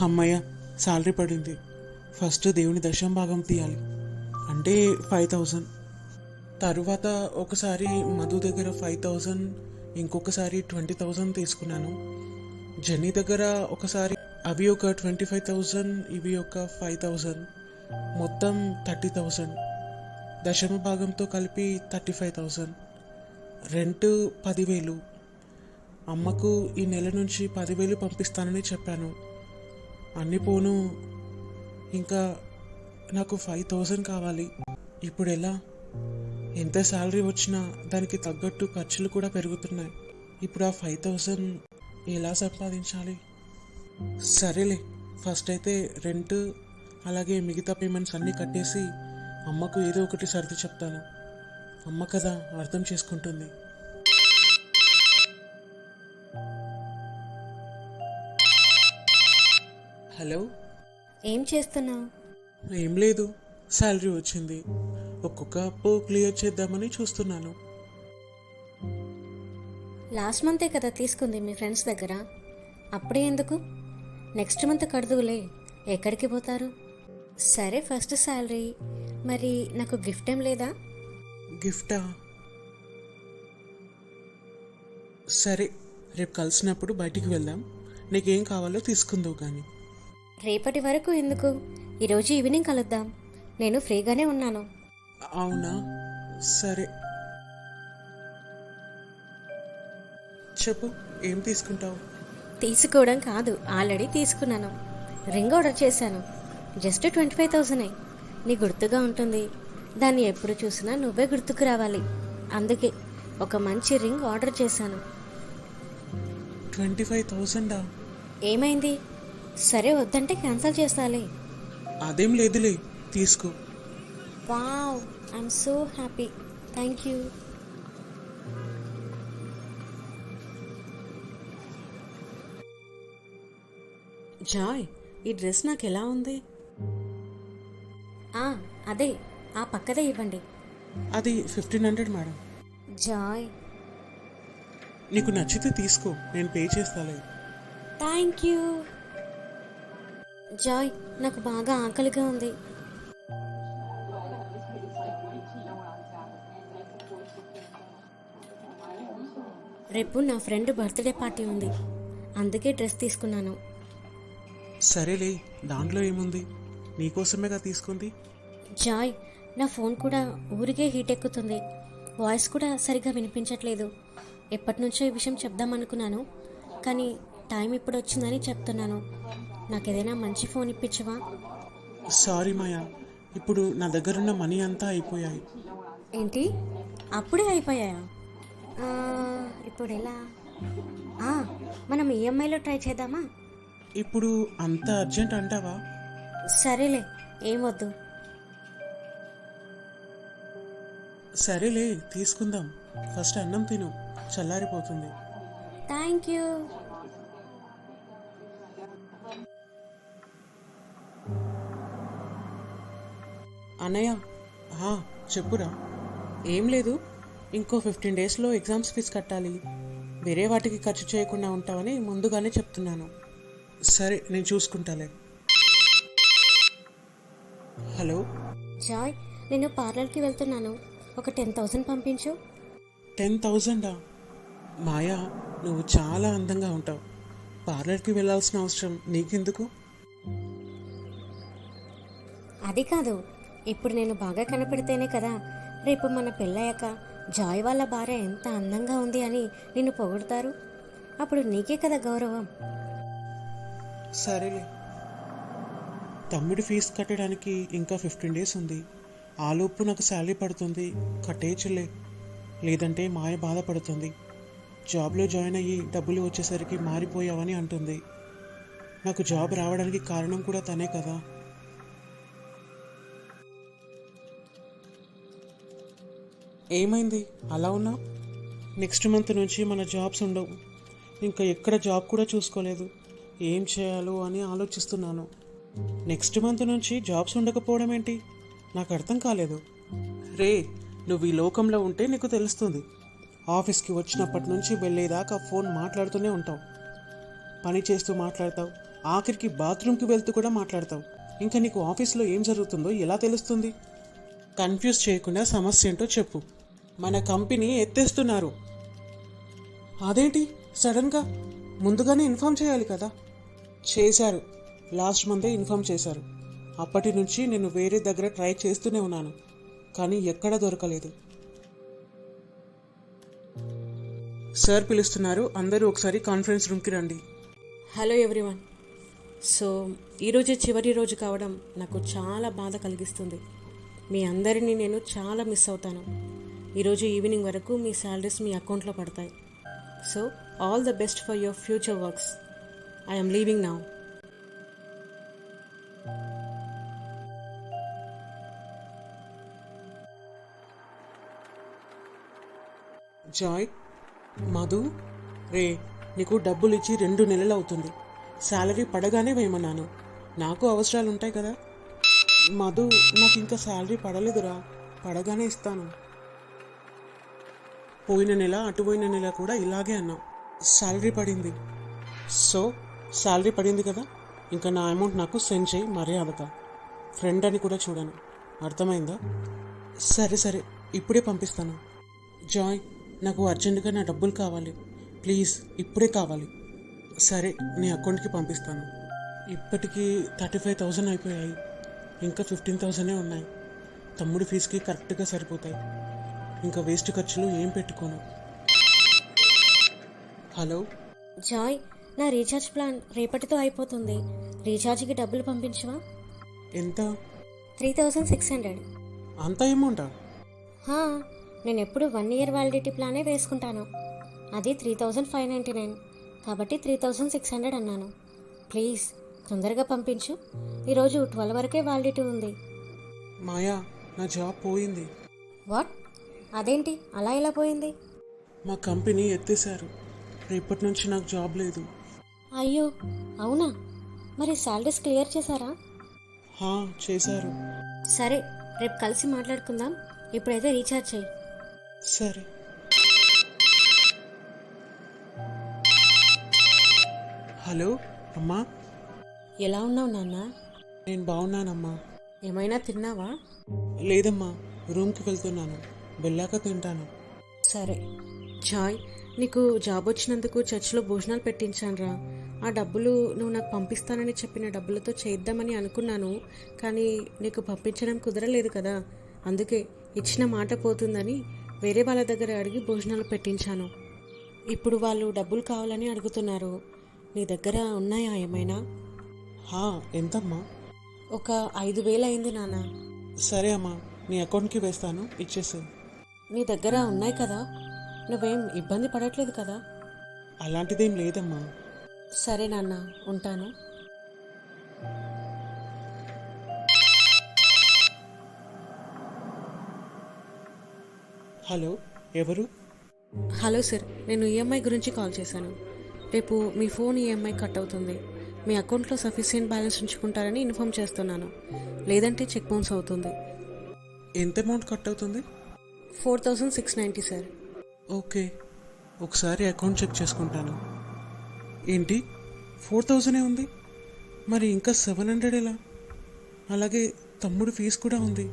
అమ్మయ్య శాలరీ పడింది. ఫస్ట్ దేవుని దశం భాగం తీయాలి. అంటే ఫైవ్ థౌజండ్ తరువాత ఒకసారి మధు దగ్గర ఫైవ్ థౌజండ్ ఇంకొకసారి ట్వంటీ థౌజండ్ తీసుకున్నాను. జెన్నీ దగ్గర ఒకసారి అవి ఒక ట్వంటీ ఫైవ్ థౌజండ్ ఇవి ఒక ఫైవ్ థౌజండ్ మొత్తం థర్టీ థౌజండ్ దశమ భాగంతో కలిపి థర్టీ ఫైవ్ థౌజండ్ రెంట్ పదివేలు. అమ్మకు ఈ నెల నుంచి పదివేలు పంపిస్తానని చెప్పాను. అన్ని పోను. ఇంకా నాకు ఫైవ్ థౌజండ్ కావాలి. ఇప్పుడు ఎలా? ఎంత శాలరీ వచ్చినా దానికి తగ్గట్టు ఖర్చులు కూడా పెరుగుతున్నాయి. ఇప్పుడు ఆ ఫైవ్ థౌజండ్ ఎలా సంపాదించాలి? సరేలే ఫస్ట్ అయితే రెంట్ అలాగే మిగతా పేమెంట్స్ అన్నీ కట్టేసి అమ్మకు ఏదో ఒకటి సర్ది చెప్తాను. అమ్మ కదా అర్థం చేసుకుంటుంది. హలో? ఏం చేస్తున్నావు? ఏం లేదు శాలరీ వచ్చింది. ఒక్కొక్క అప్పు క్లియర్ చేద్దామని చూస్తున్నాను. లాస్ట్ మంతే కదా తీసుకుంది మీ ఫ్రెండ్స్ దగ్గర? అప్పుడే ఎందుకు? నెక్స్ట్ మంత్ కడుదువులే ఎక్కడికి పోతారు? సరే ఫస్ట్ శాలరీ. మరి నాకు గిఫ్ట్ ఏం లేదా? గిఫ్టా? సరే రేపు కలిసినప్పుడు బయటికి వెళ్దాం. నీకేం కావాలో తీసుకుందావు కానీ రేపటి వరకు ఎందుకు? ఈరోజు ఈవినింగ్ కలుద్దాం. నేను ఫ్రీగానే ఉన్నాను. అవునా? సరే. చెప్పు ఏం తీసుకుంటావు? తీసుకోవడం కాదు ఆల్రెడీ తీసుకున్నాను. రింగ్ ఆర్డర్ చేశాను. జస్ట్ ట్వంటీ ఫైవ్ థౌసండ్ నీ గుర్తుగా ఉంటుంది. దాన్ని ఎప్పుడు చూసినా నువ్వే గుర్తుకు రావాలి. అందుకే ఒక మంచి రింగ్ ఆర్డర్ చేశాను. ట్వంటీ ఫైవ్ థౌజండా? ఏమైంది? సరే వద్దంటే క్యాన్సిల్ చేస్తాలే. అదేం లేదులే తీసుకో. Wow I'm so happy thank you Joy ఈ డ్రెస్ నాకు ఎలా ఉంది? ఆ, అదే ఆ పక్కదే ఇవ్వండి. అది ఫిఫ్టీన్ హండ్రెడ్ మేడం. జాయ్. నీకు నచ్చితే తీసుకో నేను పే చేస్తాలే. థ్యాంక్ యూ జాయ్ నాకు బాగా ఆకలిగా ఉంది. రేపు నా ఫ్రెండ్ బర్త్డే పార్టీ ఉంది. అందుకే డ్రెస్ తీసుకున్నాను. సరేలే దాంట్లో ఏముంది? నీకోసమేగా తీసుకుంది? జాయ్ నా ఫోన్ కూడా ఊరికే హీట్ ఎక్కుతుంది. వాయిస్ కూడా సరిగా వినిపించట్లేదు. ఎప్పటి నుంచో ఈ విషయం చెప్దామనుకున్నాను. కానీ టైం ఇప్పుడు వచ్చిందని చెప్తున్నాను. నాకు ఏదైనా మంచి ఫోన్ ఇప్పించవా? సారీ మాయా. ఇప్పుడు నా దగ్గరున్న మనీ అంతా అయిపోయాయి. ఏంటి? అప్పుడే అయిపోయాయా? ఆ, ఇప్పుడు ఎలా? ఆ, మనం ఈఎంఐలో ట్రై చేద్దామా? ఇప్పుడు అంత అర్జెంట్ అంటావా? సరేలే ఏమొద్దు సరేలే తీసుకుందాం. ఫస్ట్ అన్నం తిను. చల్లారిపోతుంది. Thank you. అన్నయ్య చెప్పురా. ఏం లేదు ఇంకో ఫిఫ్టీన్ డేస్లో ఎగ్జామ్స్ ఫీజు కట్టాలి. వేరే వాటికి ఖర్చు చేయకుండా ఉంటామని ముందుగానే చెప్తున్నాను. సరే నేను చూసుకుంటాలే. హలో? జాయ్ నేను పార్లర్కి వెళ్తున్నాను. ఒక టెన్ థౌసండ్ పంపించు. టెన్ థౌజండా మాయా నువ్వు చాలా అందంగా ఉంటావు. పార్లర్కి వెళ్ళాల్సిన అవసరం నీకెందుకు? అది కాదు ఇప్పుడు నేను బాగా కనపడితేనే కదా. రేపు మన పెళ్ళయ్యాక జాయ్ వాళ్ళ భార్య ఎంత అందంగా ఉంది అని నిన్ను పొగుడతారు? అప్పుడు నీకే కదా గౌరవం. సరేలే. తమ్ముడి ఫీజు కట్టడానికి ఇంకా ఫిఫ్టీన్ డేస్ ఉంది. ఆలోపు నాకు శాలరీ పడుతుంది. కట్టేయచ్చులే. లేదంటే మాయ బాధపడుతుంది. జాబ్లో జాయిన్ అయ్యి డబ్బులు వచ్చేసరికి మారిపోయావని అంటుంది. నాకు జాబ్ రావడానికి కారణం కూడా తనే కదా. ఏమైంది? అలా ఉన్నా? నెక్స్ట్ మంత్ నుంచి మన జాబ్స్ ఉండవు. ఇంకా ఎక్కడ జాబ్ కూడా చూసుకోలేదు. ఏం చేయాలో అని ఆలోచిస్తున్నాను. నెక్స్ట్ మంత్ నుంచి జాబ్స్ ఉండకపోవడం ఏంటి? నాకు అర్థం కాలేదు. రే నువ్వు ఈ లోకంలో ఉంటే నీకు తెలుస్తుంది. ఆఫీస్కి వచ్చినప్పటి నుంచి వెళ్ళేదాకా ఫోన్ మాట్లాడుతూనే ఉంటావు. పని చేస్తూ మాట్లాడతావు. ఆఖరికి బాత్రూమ్కి వెళ్తూ కూడా మాట్లాడతావు. ఇంకా నీకు ఆఫీస్లో ఏం జరుగుతుందో ఎలా తెలుస్తుంది? కన్ఫ్యూజ్ చేయకుండా సమస్య ఏంటో చెప్పు. మన కంపెనీ ఎత్తేస్తున్నారు. అదేంటి? సడన్గా ముందుగానే ఇన్ఫామ్ చేయాలి కదా? చేశారు. లాస్ట్ మంతే ఇన్ఫామ్ చేశారు. అప్పటి నుంచి నేను వేరే దగ్గర ట్రై చేస్తూనే ఉన్నాను. కానీ ఎక్కడా దొరకలేదు. సార్ పిలుస్తున్నారు. అందరూ ఒకసారి కాన్ఫరెన్స్ రూమ్కి రండి. Hello everyone. సో ఈరోజే చివరి రోజు కావడం నాకు చాలా బాధ కలిగిస్తుంది. మీ అందరినీ నేను చాలా మిస్ అవుతాను. ఈరోజు ఈవినింగ్ వరకు మీ శాలరీస్ మీ అకౌంట్లో పడతాయి. So all the best for your future works. I'm leaving now. Joy. Madhu రే నీకు డబ్బులు ఇచ్చి రెండు నెలలు అవుతుంది. శాలరీ పడగానే వేయమన్నాను. నాకు అవసరాలు ఉంటాయి కదా. మధు నాకు ఇంకా శాలరీ పడలేదురా. పడగానే ఇస్తాను. పోయిన నెల అటు పోయిన నెల కూడా ఇలాగే అన్నాం. శాలరీ పడింది. సో శాలరీ పడింది కదా? ఇంకా నా అమౌంట్ నాకు సెండ్ చేయి మర్యాదగా ఫ్రెండ్ అని కూడా చూడను. అర్థమైందా? సరే సరే. ఇప్పుడే పంపిస్తాను. జాయ్. నాకు అర్జెంటుగా నా డబ్బులు కావాలి. ప్లీజ్ ఇప్పుడే కావాలి. సరే నీ అకౌంట్కి పంపిస్తాను. ఇప్పటికీ థర్టీ ఫైవ్ థౌజండ్ అయిపోయాయి. ఇంకా ఫిఫ్టీన్ థౌజండే ఉన్నాయి. తమ్ముడి ఫీజుకి కరెక్ట్గా సరిపోతాయి. ఇంకా వేస్ట్ ఖర్చులు ఏం పెట్టుకోను? హలో? జాయ్ నా రీఛార్జ్ ప్లాన్ రేపటితో అయిపోతుంది. రీఛార్జ్కి డబ్బులు పంపించవా? ఎంత? Three thousand six hundred. అంత అమౌంటా? హా, నేను ఎప్పుడు వన్ ఇయర్ వ్యాలిడిటీ ప్లానే వేసుకుంటాను. అది three thousand five ninety nine. కాబట్టి త్రీ థౌజండ్ సిక్స్ హండ్రెడ్ అన్నాను. ప్లీజ్ తొందరగా పంపించు. ఈరోజు ట్వెల్వ్ వరకే వ్యాలిడిటీ ఉంది. మాయా నా జాబ్ పోయింది. వాట్? అదేంటి? అలా ఎలా పోయింది? మా కంపెనీ ఎత్తేసారు రేపటి నుంచి నాకు జాబ్ లేదు. అయ్యో అవునా? మరి శాలరీస్ క్లియర్ చేశారా? హా చేశారు. సరే రేపు కలిసి మాట్లాడుకుందాం. ఇప్పుడైతే రీఛార్జ్ చేయి. సరే. హలో అమ్మా. ఎలా ఉన్నావు నాన్న? నేను బాగున్నానమ్మా. ఏమైనా తిన్నావా? లేదమ్మా రూమ్కి వెళ్తున్నాను. వెళ్ళాక తింటాను. సరే. జాయ్ నీకు జాబ్ వచ్చినందుకు చర్చిలో భోజనాలు పెట్టించానురా. ఆ డబ్బులు నువ్వు నాకు పంపిస్తానని చెప్పిన డబ్బులతో చేద్దామని అనుకున్నాను కానీ నీకు పంపించడం కుదరలేదు కదా. అందుకే ఇచ్చిన మాట పోతుందని వేరే వాళ్ళ దగ్గర అడిగి భోజనాలు పెట్టించాను. ఇప్పుడు వాళ్ళు డబ్బులు కావాలని అడుగుతున్నారు. నీ దగ్గర ఉన్నాయా ఏమైనా? హా ఎంతమ్మా? ఒక ఐదు వేలు అయింది నాన్న. సరే అమ్మా నీ అకౌంట్కి వేస్తాను ఇచ్చేసి నీ దగ్గర ఉన్నాయి కదా. నువ్వేం ఇబ్బంది పడట్లేదు కదా? అలాంటిదేం లేదమ్మా. సరే నాన్న ఉంటాను. హలో ఎవరు? హలో సార్ నేను ఈఎంఐ గురించి కాల్ చేశాను. రేపు మీ ఫోన్ ఈఎంఐ కట్ అవుతుంది. మీ అకౌంట్లో సఫిషియెంట్ బ్యాలెన్స్ ఉంచుకుంటారని ఇన్ఫామ్ చేస్తున్నాను. లేదంటే చెక్ బౌన్స్ అవుతుంది. ఎంత అమౌంట్ కట్ అవుతుంది? Four thousand six ninety sir. Okay. ఒకసారి అకౌంట్ చెక్ చేసుకుంటాను. ఏంటి? ఫోర్ థౌజండే ఉంది? మరి ఇంకా సెవెన్ హండ్రెడ్ ఎలా? అలాగే తమ్ముడు ఫీజు కూడా ఉంది.